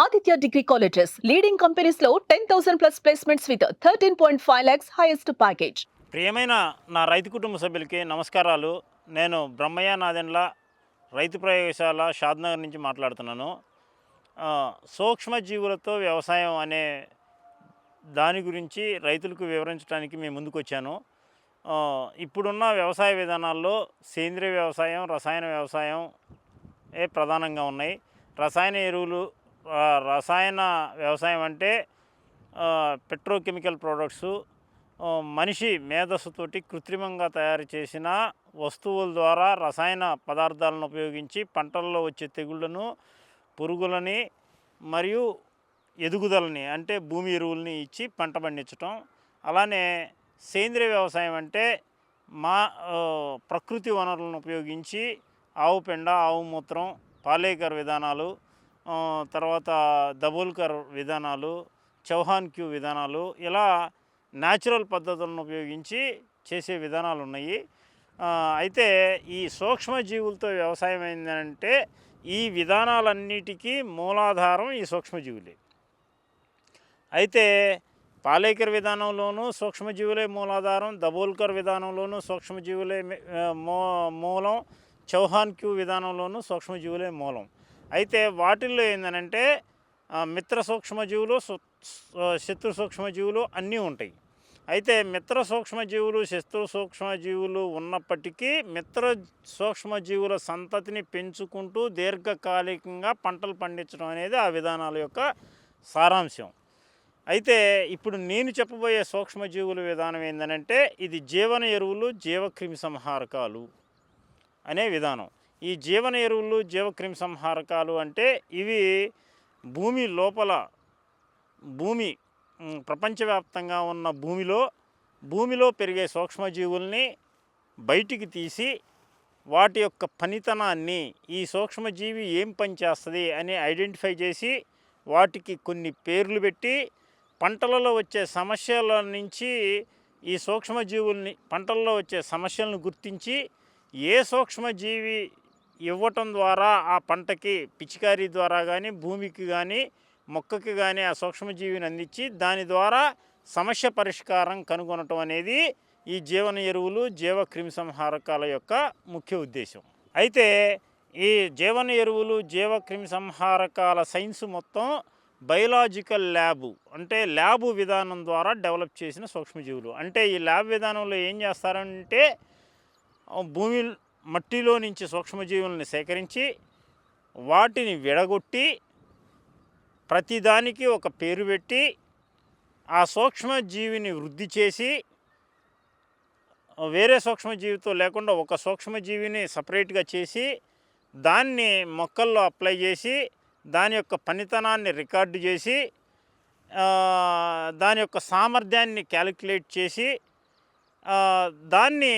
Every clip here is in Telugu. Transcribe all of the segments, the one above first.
ఆదిత్య డిగ్రీ కాలేజెస్ లీడింగ్ కంపెనీస్లో ten thousand plus placements with thirteen point five lakhs highest package. ప్రియమైన నా రైతు కుటుంబ సభ్యులకి నమస్కారాలు. నేను బ్రహ్మయ్య నాదెండ్ల రైతు ప్రయోగశాల షాద్నగర్ నుంచి మాట్లాడుతున్నాను. సూక్ష్మజీవులతో వ్యవసాయం అనే దాని గురించి రైతులకు వివరించడానికి మేము ముందుకు వచ్చాను ఇప్పుడున్న వ్యవసాయ విధానాల్లో సేంద్రియ వ్యవసాయం రసాయన వ్యవసాయం ఏ ప్రధానంగా ఉన్నాయి. రసాయన ఎరువులు రసాయన వ్యవసాయం అంటే పెట్రోకెమికల్ ప్రోడక్ట్స్ మనిషి మేధస్సుతోటి కృత్రిమంగా తయారు చేసిన వస్తువుల ద్వారా రసాయన పదార్థాలను ఉపయోగించి పంటల్లో వచ్చే తెగుళ్ళను పురుగులని మరియు ఎదుగుదలని అంటే భూమి ఎరువుల్ని ఇచ్చి పంట పండించటం. అలానే సేంద్రియ వ్యవసాయం అంటే మా ప్రకృతి వనరులను ఉపయోగించి ఆవు పెండ ఆవు మూత్రం పాలేకర్ విధానాలు తర్వాత దబోల్కర్ విధానాలు చౌహాన్ క్యూ విధానాలు ఇలా న్యాచురల్ పద్ధతులను ఉపయోగించి చేసే విధానాలు ఉన్నాయి. అయితే ఈ సూక్ష్మజీవులతో వ్యవసాయం ఏంటంటే ఈ విధానాలన్నిటికీ మూలాధారం ఈ సూక్ష్మజీవులే. అయితే పాలేకర్ విధానంలోనూ సూక్ష్మజీవులే మూలాధారం దబోల్కర్ విధానంలోనూ సూక్ష్మజీవులే మూ మూలం చౌహాన్ క్యూ విధానంలోనూ సూక్ష్మజీవులే మూలం. అయితే వాటిల్లో ఏంటంటే మిత్ర సూక్ష్మజీవులు శత్రు సూక్ష్మజీవులు అన్నీ ఉంటాయి. అయితే మిత్ర సూక్ష్మజీవులు శత్రు సూక్ష్మజీవులు ఉన్నప్పటికీ మిత్ర సూక్ష్మజీవుల సంతతిని పెంచుకుంటూ దీర్ఘకాలికంగా పంటలు పండించడం అనేది ఆ విధానాల యొక్క సారాంశం. అయితే ఇప్పుడు నేను చెప్పబోయే సూక్ష్మజీవుల విధానం ఏంటంటే ఇది జీవన ఎరువులు జీవక్రిమి సంహారకాలు అనే విధానం. ఈ జీవన ఎరువులు జీవక్రిమి సంహారకాలు అంటే ఇవి భూమి లోపల భూమి ప్రపంచవ్యాప్తంగా ఉన్న భూమిలో భూమిలో పెరిగే సూక్ష్మజీవుల్ని బయటికి తీసి వాటి యొక్క పనితనాన్ని ఈ సూక్ష్మజీవి ఏం పని చేస్తుంది అని ఐడెంటిఫై చేసి వాటికి కొన్ని పేర్లు పెట్టి పంటలలో వచ్చే సమస్యల నుంచి ఈ సూక్ష్మజీవుల్ని పంటల్లో వచ్చే సమస్యలను గుర్తించి ఏ సూక్ష్మజీవి ఇవ్వటం ద్వారా ఆ పంటకి పిచికారీ ద్వారా కానీ భూమికి కానీ మొక్కకి కానీ ఆ సూక్ష్మజీవిని అందించి దాని ద్వారా సమస్య పరిష్కారం కనుగొనటం అనేది ఈ జీవన ఎరువులు జీవ క్రిమి సంహారకాల యొక్క ముఖ్య ఉద్దేశం. అయితే ఈ జీవన ఎరువులు జీవ క్రిమి సంహారకాల సైన్స్ మొత్తం బయలాజికల్ ల్యాబు అంటే ల్యాబు విధానం ద్వారా డెవలప్ చేసిన సూక్ష్మజీవులు. అంటే ఈ ల్యాబ్ విధానంలో ఏం చేస్తారంటే భూమి మట్టిలో నుంచి సూక్ష్మజీవుల్ని సేకరించి వాటిని విడగొట్టి ప్రతిదానికి ఒక పేరు పెట్టి ఆ సూక్ష్మజీవిని వృద్ధి చేసి వేరే సూక్ష్మజీవితో లేకుండా ఒక సూక్ష్మజీవిని సపరేట్గా చేసి దాన్ని మొక్కల్లో అప్లై చేసి దాని యొక్క పనితనాన్ని రికార్డు చేసి దాని యొక్క సామర్థ్యాన్ని క్యాలిక్యులేట్ చేసి దాన్ని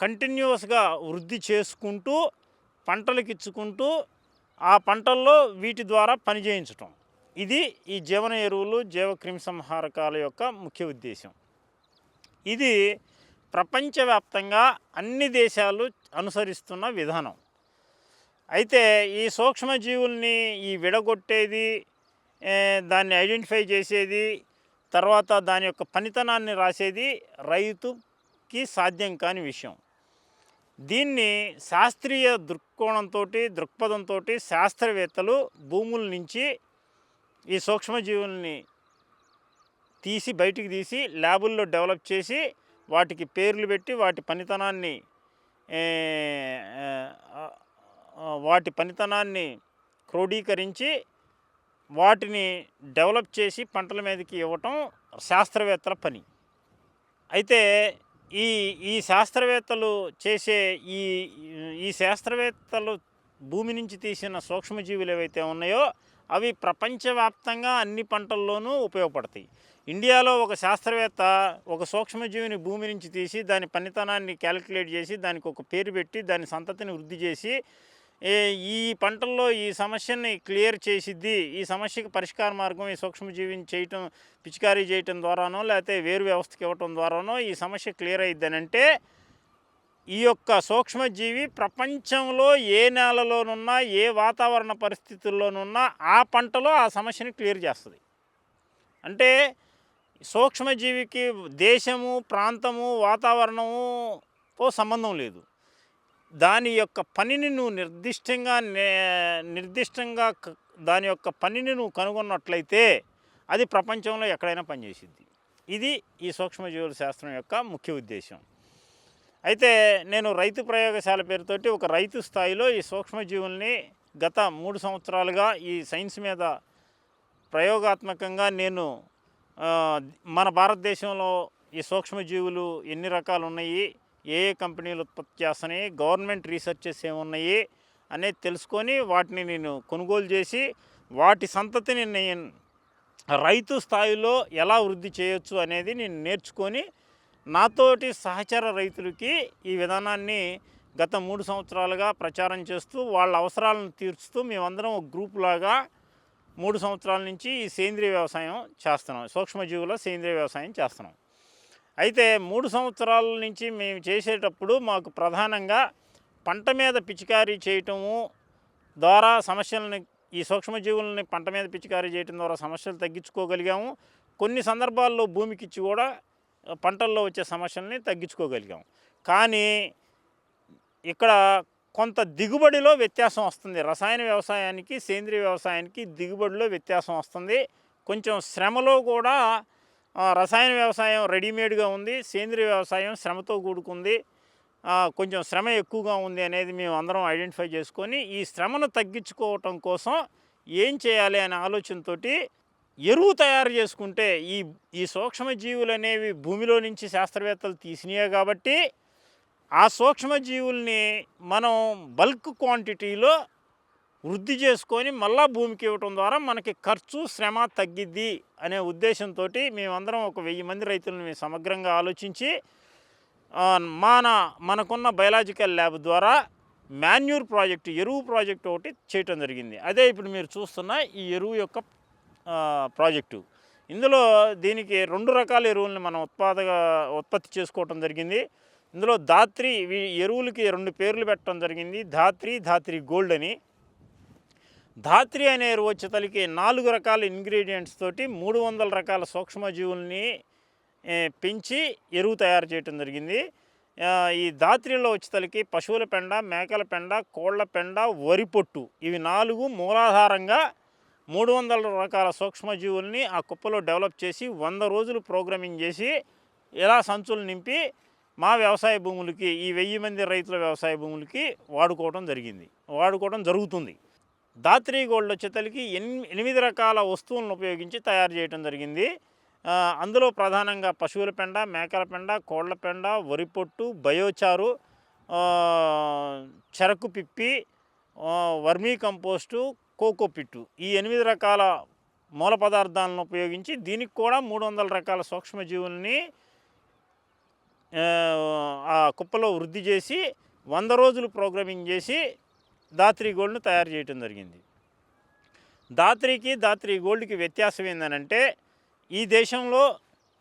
కంటిన్యూస్గా వృద్ధి చేసుకుంటూ పంటలకు ఇచ్చుకుంటూ ఆ పంటల్లో వీటి ద్వారా పని చేయించటం. ఇది ఈ జీవన ఎరువులు జీవ క్రిమిసంహారకాల యొక్క ముఖ్య ఉద్దేశం ఇది ప్రపంచవ్యాప్తంగా అన్ని దేశాలు అనుసరిస్తున్న విధానం. అయితే ఈ సూక్ష్మజీవుల్ని ఈ విడగొట్టేది దాన్ని ఐడెంటిఫై చేసేది తర్వాత దాని యొక్క పనితనాన్ని రాసేది రైతుకి సాధ్యం కాని విషయం. దీన్ని శాస్త్రీయ దృక్కోణంతో దృక్పథంతో శాస్త్రవేత్తలు భూముల నుంచి ఈ సూక్ష్మజీవుల్ని తీసి బయటికి తీసి ల్యాబుల్లో డెవలప్ చేసి వాటికి పేర్లు పెట్టి వాటి పనితనాన్ని వాటి పనితనాన్ని క్రోడీకరించి వాటిని డెవలప్ చేసి పంటల మీదకి ఇవ్వటం శాస్త్రవేత్తల పని. అయితే ఈ ఈ శాస్త్రవేత్తలు చేసే ఈ ఈ శాస్త్రవేత్తలు భూమి నుంచి తీసిన సూక్ష్మజీవులు ఏవైతే ఉన్నాయో అవి ప్రపంచవ్యాప్తంగా అన్ని పంటల్లోనూ ఉపయోగపడతాయి. ఇండియాలో ఒక శాస్త్రవేత్త ఒక సూక్ష్మజీవిని భూమి నుంచి తీసి దాని పనితనాన్ని క్యాలిక్యులేట్ చేసి దానికి ఒక పేరు పెట్టి దాని సంతతిని వృద్ధి చేసి ఈ పంటల్లో ఈ సమస్యని క్లియర్ చేసిద్ది. ఈ సమస్యకి పరిష్కార మార్గం ఈ సూక్ష్మజీవిని చేయటం పిచికారీ చేయటం ద్వారానో లేకపోతే వేరు వ్యవస్థకి ఇవ్వటం ద్వారానో ఈ సమస్య క్లియర్ అయిద్దని అంటే ఈ యొక్క సూక్ష్మజీవి ప్రపంచంలో ఏ నేలలోనున్నా ఏ వాతావరణ పరిస్థితుల్లోనున్నా ఆ పంటలో ఆ సమస్యని క్లియర్ చేస్తుంది. అంటే సూక్ష్మజీవికి దేశము ప్రాంతము వాతావరణముతో సంబంధం లేదు. దాని యొక్క పనిని నువ్వు నిర్దిష్టంగా నే- నిర్దిష్టంగా దాని యొక్క పనిని నువ్వు కనుగొన్నట్లయితే అది ప్రపంచంలో ఎక్కడైనా పనిచేసిద్ది. ఇది ఈ సూక్ష్మజీవుల శాస్త్రం యొక్క ముఖ్య ఉద్దేశం. అయితే నేను రైతు ప్రయోగశాల పేరుతోటి ఒక రైతు స్థాయిలో ఈ సూక్ష్మజీవుల్ని గత మూడు సంవత్సరాలుగా ఈ సైన్స్ మీద ప్రయోగాత్మకంగా నేను మన భారతదేశంలో ఈ సూక్ష్మజీవులు ఎన్ని రకాలు ఉన్నాయి ఏ ఏ కంపెనీలు ఉత్పత్తి చేస్తున్నాయి గవర్నమెంట్ రీసెర్చెస్ ఏమున్నాయి అనేది తెలుసుకొని వాటిని నేను కొనుగోలు చేసి వాటి సంతతిని నేను రైతు స్థాయిలో ఎలా వృద్ధి చేయొచ్చు అనేది నేను నేర్చుకొని నాతోటి సహచర రైతులకి ఈ విధానాన్ని గత మూడు సంవత్సరాలుగా ప్రచారం చేస్తూ వాళ్ళ అవసరాలను తీర్చుతూ మేమందరం ఒక గ్రూప్ లాగా మూడు సంవత్సరాల నుంచి ఈ సేంద్రియ వ్యవసాయం చేస్తున్నాం. సూక్ష్మజీవుల సేంద్రియ వ్యవసాయం చేస్తున్నాం. అయితే మూడు సంవత్సరాల నుంచి మేము చేసేటప్పుడు మాకు ప్రధానంగా పంట మీద పిచికారీ చేయటము ద్వారా సమస్యలని ఈ సూక్ష్మజీవులని పంట మీద పిచికారీ చేయటం ద్వారా సమస్యలు తగ్గించుకోగలిగాము. కొన్ని సందర్భాల్లో భూమికి ఇచ్చి కూడా పంటల్లో వచ్చే సమస్యల్ని తగ్గించుకోగలిగాము. కానీ ఇక్కడ కొంత దిగుబడిలో వ్యత్యాసం వస్తుంది. రసాయన వ్యవసాయానికి సేంద్రియ వ్యవసాయానికి దిగుబడిలో వ్యత్యాసం వస్తుంది. కొంచెం శ్రమలో కూడా రసాయన వ్యవసాయం రెడీమేడ్గా ఉంది సేంద్రియ వ్యవసాయం శ్రమతో కూడుకుంది. కొంచెం శ్రమ ఎక్కువగా ఉంది అనేది మేము అందరం ఐడెంటిఫై చేసుకొని ఈ శ్రమను తగ్గించుకోవటం కోసం ఏం చేయాలి అనే ఆలోచనతోటి ఎరువు తయారు చేసుకుంటే ఈ ఈ సూక్ష్మజీవులు అనేవి భూమిలో నుంచి శాస్త్రవేత్తలు తీసినాయే కాబట్టి ఆ సూక్ష్మజీవుల్ని మనం బల్క్ క్వాంటిటీలో వృద్ధి చేసుకొని మళ్ళా భూమికి ఇవ్వటం ద్వారా మనకి ఖర్చు శ్రమ తగ్గిద్ది అనే ఉద్దేశంతో మేమందరం ఒక వెయ్యి మంది రైతులను సమగ్రంగా ఆలోచించి మన మనకున్న బయలాజికల్ ల్యాబ్ ద్వారా మాన్యూర్ ప్రాజెక్టు ఎరువు ప్రాజెక్ట్ ఒకటి చేయటం జరిగింది. అదే ఇప్పుడు మీరు చూస్తున్న ఈ ఎరువు యొక్క ప్రాజెక్టు. ఇందులో దీనికి రెండు రకాల ఎరువుల్ని మనం ఉత్పాదక ఉత్పత్తి చేసుకోవటం జరిగింది. ఇందులో ధాత్రి ఎరువులకి రెండు పేర్లు పెట్టడం జరిగింది. ధాత్రి ధాత్రి గోల్డ్ అని. ధాత్రి అనే ఎరువు వచ్చేతలకి నాలుగు రకాల ఇంగ్రీడియంట్స్ తోటి మూడు వందల రకాల సూక్ష్మజీవుల్ని పెంచి ఎరువు తయారు చేయటం జరిగింది. ఈ ధాత్రిలో వచ్చేతలకి పశువుల పెండ మేకల పెండ కోళ్ళ పెండ వరి పొట్టు ఇవి నాలుగు మూలాధారంగా మూడు వందల రకాల సూక్ష్మజీవుల్ని ఆ కుప్పలో డెవలప్ చేసి వంద రోజులు ప్రోగ్రామింగ్ చేసి ఇలా సంచులు నింపి మా వ్యవసాయ భూములకి ఈ వెయ్యి మంది రైతుల వ్యవసాయ భూములకి వాడుకోవడం జరిగింది. వాడుకోవడం జరుగుతుంది. దాత్రి గోల్డ్ వచ్చేతలకి ఎనిమిది రకాల వస్తువులను ఉపయోగించి తయారు చేయడం జరిగింది. అందులో ప్రధానంగా పశువుల పెండ మేకల పెండ కోళ్ళ పెండ వరి పొట్టు బయోచారు చెరకు పిప్పి వర్మీ కంపోస్టు కోకో పిట్టు. ఈ ఎనిమిది రకాల మూల పదార్థాలను ఉపయోగించి దీనికి కూడా మూడు వందల రకాల సూక్ష్మజీవుల్ని ఆ కుప్పలో వృద్ధి చేసి వంద రోజులు ప్రోగ్రామింగ్ చేసి దాత్రి గోల్డ్ను తయారు చేయటం జరిగింది. దాత్రికి దాత్రి గోల్డ్కి వ్యత్యాసం ఏంటంటే ఈ దేశంలో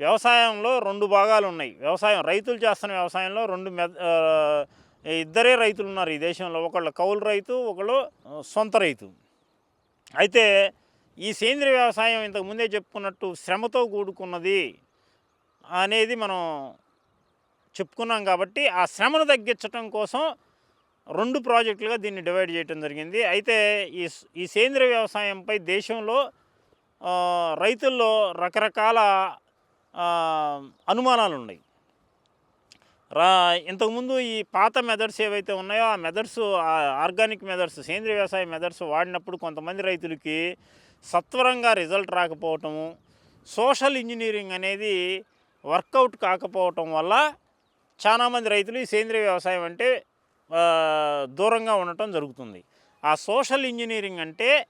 వ్యవసాయంలో రెండు భాగాలు ఉన్నాయి. వ్యవసాయం రైతులు చేస్తున్న వ్యవసాయంలో రెండు మెద ఇద్దరే రైతులు ఉన్నారు ఈ దేశంలో. ఒకళ్ళు కౌలు రైతు ఒకళ్ళు సొంత రైతు. అయితే ఈ సేంద్రియ వ్యవసాయం ఇంతకు ముందే చెప్పుకున్నట్టు శ్రమతో కూడుకున్నది అనేది మనం చెప్పుకున్నాం కాబట్టి ఆ శ్రమను తగ్గించడం కోసం రెండు ప్రాజెక్టులుగా దీన్ని డివైడ్ చేయడం జరిగింది. అయితే ఈ ఈ సేంద్రియ వ్యవసాయంపై దేశంలో రైతుల్లో రకరకాల అనుమానాలు ఉన్నాయి రా ఇంతకుముందు ఈ పాత మెథడ్స్ ఏవైతే ఉన్నాయో ఆ మెథడ్స్ ఆర్గానిక్ మెథడ్స్ సేంద్రియ వ్యవసాయ మెథడ్స్ వాడినప్పుడు కొంతమంది రైతులకి సత్వరంగా రిజల్ట్ రాకపోవటము సోషల్ ఇంజనీరింగ్ అనేది వర్కౌట్ కాకపోవటం వల్ల చాలామంది రైతులు ఈ సేంద్రియ వ్యవసాయం అంటే దూరంగా ఉండటం జరుగుతుంది. ఆ సోషల్ ఇంజనీరింగ్ అంటే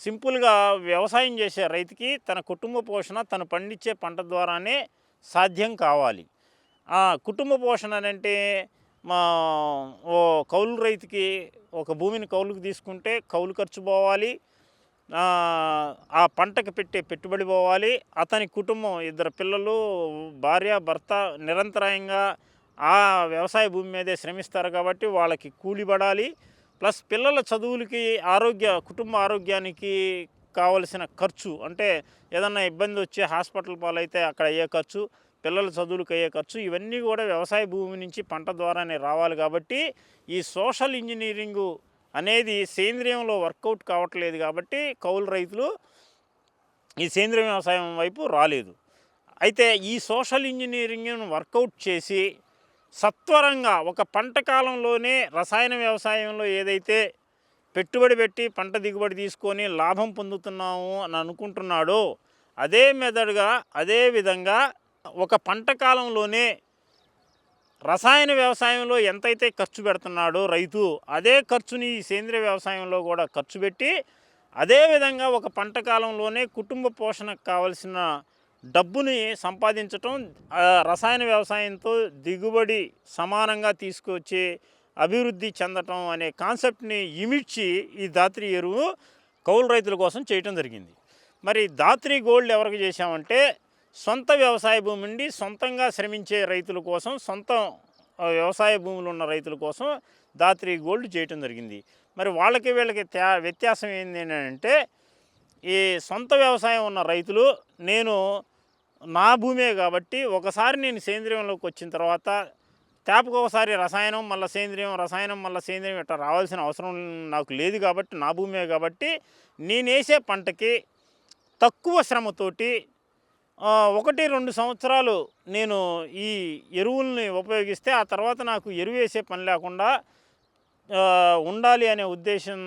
సింపుల్గా వ్యవసాయం చేసే రైతుకి తన కుటుంబ పోషణ తను పండించే పంట ద్వారానే సాధ్యం కావాలి. ఆ కుటుంబ పోషణ అని అంటే మా ఓ కౌలు రైతుకి ఒక భూమిని కౌలుకు తీసుకుంటే కౌలు ఖర్చు పోవాలి. ఆ, ఆ పంటకు పెట్టే పెట్టుబడి పోవాలి. అతని కుటుంబం ఇద్దరు పిల్లలు భార్య భర్త నిరంతరాయంగా ఆ వ్యవసాయ భూమి మీదే శ్రమిస్తారు కాబట్టి వాళ్ళకి కూలి పడాలి. ప్లస్ పిల్లల చదువులకి ఆరోగ్య కుటుంబ ఆరోగ్యానికి కావలసిన ఖర్చు అంటే ఏదన్నా ఇబ్బంది వచ్చే హాస్పిటల్ పాలైతే అక్కడ అయ్యే ఖర్చు పిల్లల చదువులకు అయ్యే ఖర్చు ఇవన్నీ కూడా వ్యవసాయ భూమి నుంచి పంట ద్వారానే రావాలి కాబట్టి ఈ సోషల్ ఇంజనీరింగు అనేది సేంద్రియంలో వర్కౌట్ కావట్లేదు కాబట్టి కౌలు రైతులు ఈ సేంద్రియ వ్యవసాయం వైపు రాలేదు. అయితే ఈ సోషల్ ఇంజనీరింగ్ను వర్కౌట్ చేసి సత్వరంగా ఒక పంట కాలంలోనే రసాయన వ్యవసాయంలో ఏదైతే పెట్టుబడి పెట్టి పంట దిగుబడి తీసుకొని లాభం పొందుతున్నాము అని అనుకుంటున్నాడో అదే మెథడ్గా అదే విధంగా ఒక పంట కాలంలోనే రసాయన వ్యవసాయంలో ఎంతైతే ఖర్చు పెడుతున్నాడో రైతు అదే ఖర్చుని ఈ సేంద్రియ వ్యవసాయంలో కూడా ఖర్చు పెట్టి అదేవిధంగా ఒక పంట కాలంలోనే కుటుంబ పోషణకు కావలసిన డబ్బుని సంపాదించటం రసాయన వ్యవసాయంతో దిగుబడి సమానంగా తీసుకొచ్చి అభివృద్ధి చెందటం అనే కాన్సెప్ట్ని ఇమిడ్చి ఈ దాత్రి ఎరువు కౌలు రైతుల కోసం చేయటం జరిగింది. మరి దాత్రి గోల్డ్ ఎవరికి చేశామంటే సొంత వ్యవసాయ భూమి నుండి సొంతంగా శ్రమించే రైతుల కోసం సొంత వ్యవసాయ భూములు ఉన్న రైతుల కోసం దాత్రి గోల్డ్ చేయటం జరిగింది. మరి వాళ్ళకి వీళ్ళకి వ్యత్యాసం ఏంటి అంటే ఈ సొంత వ్యవసాయం ఉన్న రైతులు నేను నా భూమే కాబట్టి ఒకసారి నేను సేంద్రియంలోకి వచ్చిన తర్వాత తేపకు ఒకసారి రసాయనం మళ్ళీ సేంద్రియం రసాయనం మళ్ళీ సేంద్రియం ఇట్లా రావాల్సిన అవసరం నాకు లేదు కాబట్టి నా భూమే కాబట్టి నేను వేసే పంటకి తక్కువ శ్రమతోటి ఒకటి రెండు సంవత్సరాలు నేను ఈ ఎరువుల్ని ఉపయోగిస్తే ఆ తర్వాత నాకు ఎరువు వేసే పని లేకుండా ఉండాలి అనే ఉద్దేశం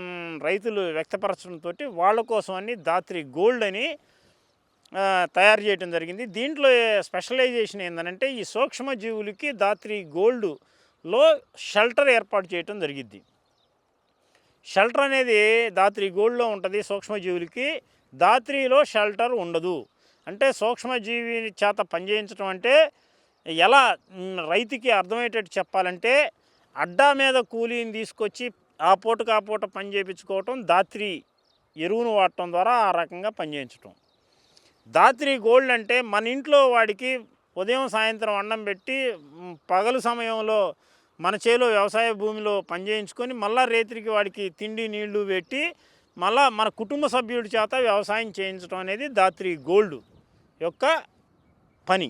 రైతులు వ్యక్తపరచడంతో వాళ్ళ కోసం అని దాత్రి గోల్డ్ అని తయారు చేయడం జరిగింది. దీంట్లో స్పెషలైజేషన్ ఏంటంటే ఈ సూక్ష్మజీవులకి దాత్రి గోల్డ్లో షెల్టర్ ఏర్పాటు చేయటం జరిగింది షెల్టర్ అనేది దాత్రి గోల్డ్లో ఉంటుంది సూక్ష్మజీవులకి దాత్రిలో షెల్టర్ ఉండదు. అంటే సూక్ష్మజీవి చేత పనిచేయించడం అంటే ఎలా రైతుకి అర్థమయ్యేటట్టు చెప్పాలంటే అడ్డా మీద కూలీని తీసుకొచ్చి ఆ పూటకు ఆ పూట పని చేయించుకోవటం దాత్రి ఎరువును వాడటం ద్వారా ఆ రకంగా పనిచేయించటం దాత్రి గోల్డ్ అంటే మన ఇంట్లో వాడికి ఉదయం సాయంత్రం అన్నం పెట్టి పగలు సమయంలో మన చేలో వ్యవసాయ భూమిలో పని చేయించుకొని మళ్ళా రేత్రికి వాడికి తిండి నీళ్ళు పెట్టి మళ్ళా మన కుటుంబ సభ్యుడి చేత వ్యవసాయం చేయించడం అనేది దాత్రి గోల్డ్ యొక్క పని.